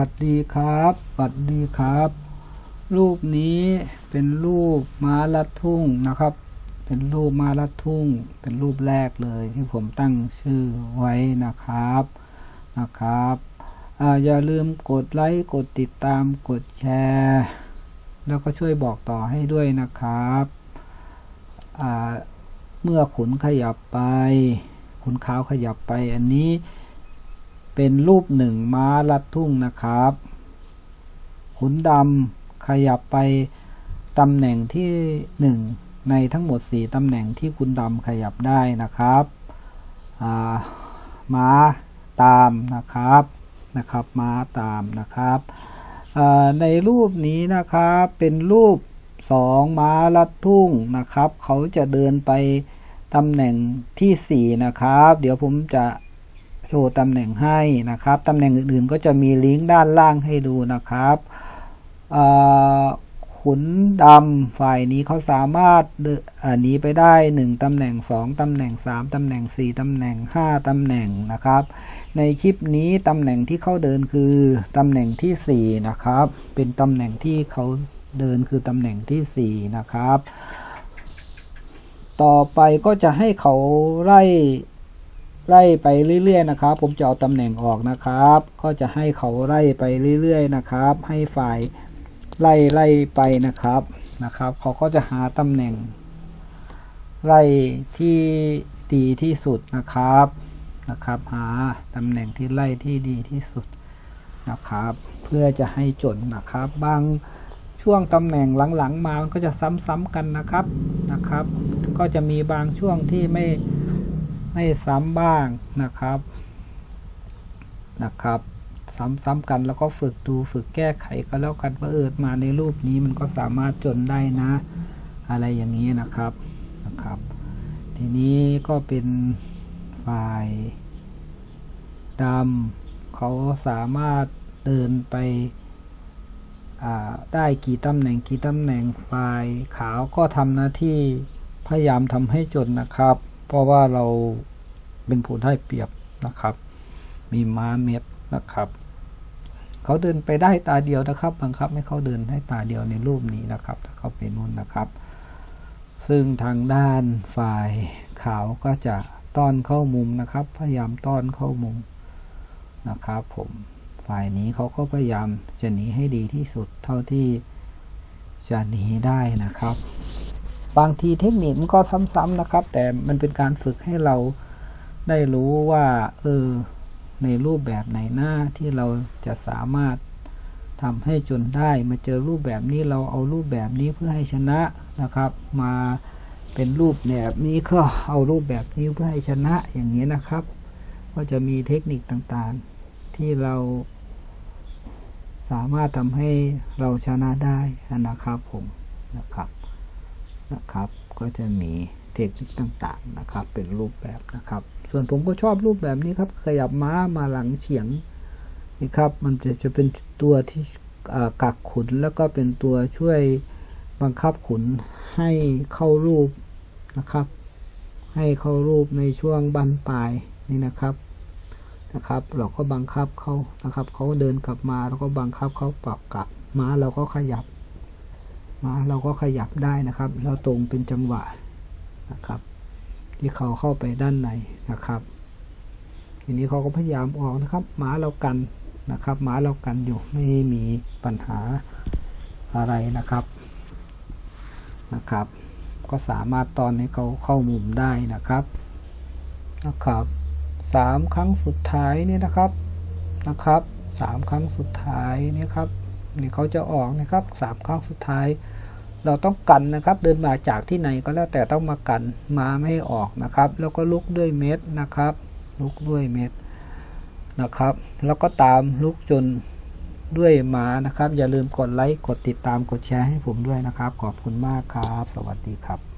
วัสดีครับสวัสดีครับ รูปนี้เป็นรูปม้าลัดทุ่งนะครับ เป็นรูปม้าลัดทุ่ง เป็นรูปแรกเลยที่ผมตั้งชื่อไว้นะครับนะครับออย่าลืมกดไลค์กดติดตามกดแชร์ แล้วก็ช่วยบอกต่อให้ด้วยนะครับเมื่อขุนขยับไป ขุนขาวขยับไปอันนี้ เป็นรูปหนึ่งม้าลัดทุ่งนะครับ ขุนดำขยับไปตำแหน่งที่หนึ่งในทั้งหมดสี่ตำแหน่งที่ขุนดำขยับได้นะครับม้าตามนะครับนะครับม้าตามนะครับในรูปนี้นะครับเป็นรูปสองม้าลัดทุ่งนะครับ เขาจะเดินไปตำแหน่งที่สี่นะครับ เดี๋ยวผมจะ โชว์ตำแหน่งให้นะครับตำแหน่งอื่นๆ ก็จะมีลิงก์ด้านล่างให้ดูนะครับขุนดำฝ่ายนี้เขาสามารถหนีไปได้หนึ่งตำแหน่งสองตำแหน่งสามตำแหน่งสี่ตำแหน่งห้าตำแหน่งนะครับ ในคลิปนี้ตำแหน่งที่เขาเดินคือตำแหน่งที่สี่นะครับ เป็นตำแหน่งที่เขาเดินคือตำแหน่งที่สี่นะครับ ต่อไปก็จะให้เขาไล่ ไล่ไปเรื่อยๆนะครับ ผมจะเอาตำแหน่งออกนะครับ ก็จะให้เขาไล่ไปเรื่อยๆนะครับ ให้ฝ่ายไล่ไล่ไปนะครับนะครับ เขาก็จะหาตำแหน่ง ไล่ที่ดีที่สุดนะครับนะครับ หาตำแหน่งที่ไล่ที่ดีที่สุดนะครับ เพื่อจะให้จดนะครับ บางช่วงตำแหน่งหลังๆมามันก็จะซ้ำๆกันนะครับนะครับ ก็จะมีบางช่วงที่ไม่ ไม่ซ้ำบ้างนะครับนะครับ ซ้ำๆกันแล้วก็ฝึกดูฝึกแก้ไขก็แล้วกันว่าเออมาในรูปนี้มันก็สามารถจนได้นะ อะไรอย่างนี้นะครับนะครับ ทีนี้ก็เป็นฝ่ายดำเขาสามารถเดินไปได้กี่ตำแหน่งกี่ตำแหน่งฝ่ายขาวก็ทำหน้าที่พยายามทำให้จนนะครับ เพราะว่าเราเป็นผู้ได้เปรียบนะครับ มีม้าเม็ดนะครับ เขาเดินไปได้ตาเดียวนะครับ บังคับให้เขาเดินให้ตาเดียวในรูปนี้นะครับ ถ้าเขาไปนู่นนะครับ ซึ่งทางด้านฝ่ายขาวก็จะต้อนเข้ามุมนะครับ พยายามต้อนเข้ามุมนะครับ ผมฝ่ายนี้เขาก็พยายามจะหนีให้ดีที่สุดเท่าที่จะหนีได้นะครับ บางทีเทคนิคมันก็ซ้ำๆนะครับ แต่มันเป็นการฝึกให้เราได้รู้ว่า เออ ในรูปแบบไหนหน้าที่เราจะสามารถทำให้จนได้ มาเจอรูปแบบนี้เราเอารูปแบบนี้เพื่อให้ชนะนะครับ มาเป็นรูปแบบนี้ก็เอารูปแบบนี้เพื่อให้ชนะอย่างนี้นะครับ ก็จะมีเทคนิคต่างๆ ที่เรา สามารถทำให้เราชนะได้นะครับผมนะครับ นะครับ ก็จะมีเทคนิคต่างๆนะครับ เป็นรูปแบบนะครับ ส่วนผมก็ชอบรูปแบบนี้ครับ ขยับม้ามาหลังเฉียงนี่ครับ มันจะจะเป็นตัวที่กักขุนแล้วก็เป็นตัวช่วยบังคับขุนให้เข้ารูปนะครับ ให้เข้ารูปในช่วงบันปลายนี่นะครับนะครับ เราก็บังคับเขานะครับเขาเดินกลับมาเราก็บังคับเขาปรับกลับม้าเราก็ขยับ เราก็ขยับได้นะครับแล้วตรงเป็นจังหวะนะครับ ที่เขาเข้าไปด้านในนะครับ ทีนี้เขาก็พยายามออกนะครับหมาเรากันนะครับหมาเรากันอยู่ไม่มีปัญหาอะไรนะครับนะครับ ก็สามารถตอนให้เขาเข้ามุมได้นะครับนะครับสามครั้งสุดท้ายเนี่ยนะครับนะครับสามครั้งสุดท้ายเนี่ยครับนี่เขาจะออกนะครับสามครั้งสุดท้าย เราต้องกันนะครับ เดินมาจากที่ไหนก็แล้วแต่ต้องมากันมาไม่ให้ออกนะครับ แล้วก็ลุกด้วยเม็ดนะครับ ลุกด้วยเม็ดนะครับ แล้วก็ตามลุกจนด้วยหมานะครับ อย่าลืมกดไลค์กดติดตามกดแชร์ให้ผมด้วยนะครับ ขอบคุณมากครับ สวัสดีครับ